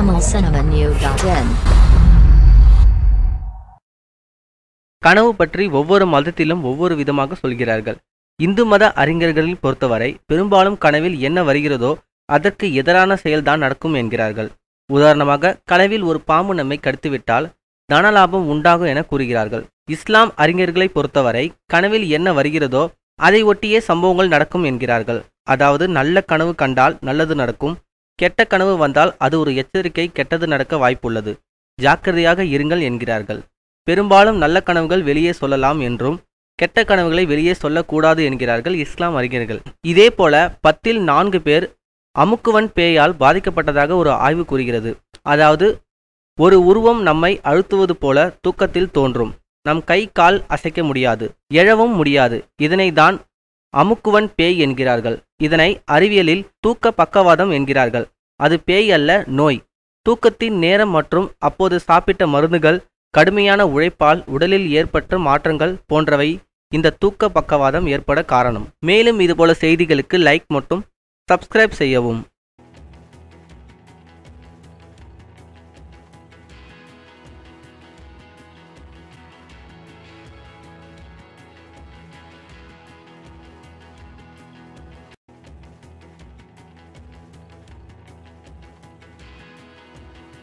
tamilcinemanew.in கனவு பற்றி ஒவ்வொரு மதத்திலும் ஒவ்வொரு விதமாக சொல்கிறார்கள். இந்து மத அறிஞர்களில் பொறுத்தவரை பெரும்பாலும் கனவில் என்ன வருகிறதோ அதற்கு எதிரான செயல்தான் நடக்கும் என்கிறார்கள். உதாரணமாக கனவில் ஒரு பாம்பு நம்மை கடித்துவிட்டால் தனலாபம் உண்டாகும் என கூறுகிறார்கள். இஸ்லாம் அறிஞர்களை பொறுத்தவரை கனவில் என்ன வருகிறதோ அதை ஒட்டியே சம்பவங்கள் நடக்கும் என்கிறார்கள். அதாவது நல்ல கனவு கண்டால் நல்லது நடக்கும் கெட்ட கனவு வந்தால் அது ஒரு எச்சரிக்கை கெட்டது நடக்க வாய்ப்புள்ளது. ஜாக்கிரதையாக இருங்கள் என்கிறார்கள். பெரும்பாலும் நல்ல கனவுகள் வெளியே சொல்லலாம் என்றும் கெட்ட கனவுகளை வெளியே சொல்லக்கூடாது என்கிறார்கள் இஸ்லாம் அறிஞர்கள். இதே போல பத்தில் நான்கு பேர் அமுக்குவன் பேயால் பாதிக்கப்பட்டதாக ஒரு ஆய்வு கூறுகிறது. அதாவது ஒரு உருவம் நம்மை அழுத்துவது போல தூக்கத்தில் தோன்றும். நம் கை கால் அசைக்க முடியாது எழவும் முடியாது. இதனை தான் அமுக்குவன் பேய் என்கிறார்கள். இதனை அறிவியலில் தூக்க பக்கவாதம் என்கிறார்கள். அது பேய் அல்ல நோய். தூக்கத்தின் நேரம் மற்றும் அப்போது சாப்பிட்ட மருந்துகள் கடுமையான உழைப்பால் உடலில் ஏற்பட்ட மாற்றங்கள் போன்றவை இந்த தூக்க பக்கவாதம் ஏற்பட காரணம். மேலும் இதுபோல செய்திகளுக்கு லைக் மற்றும் சப்ஸ்கிரைப் செய்யவும்.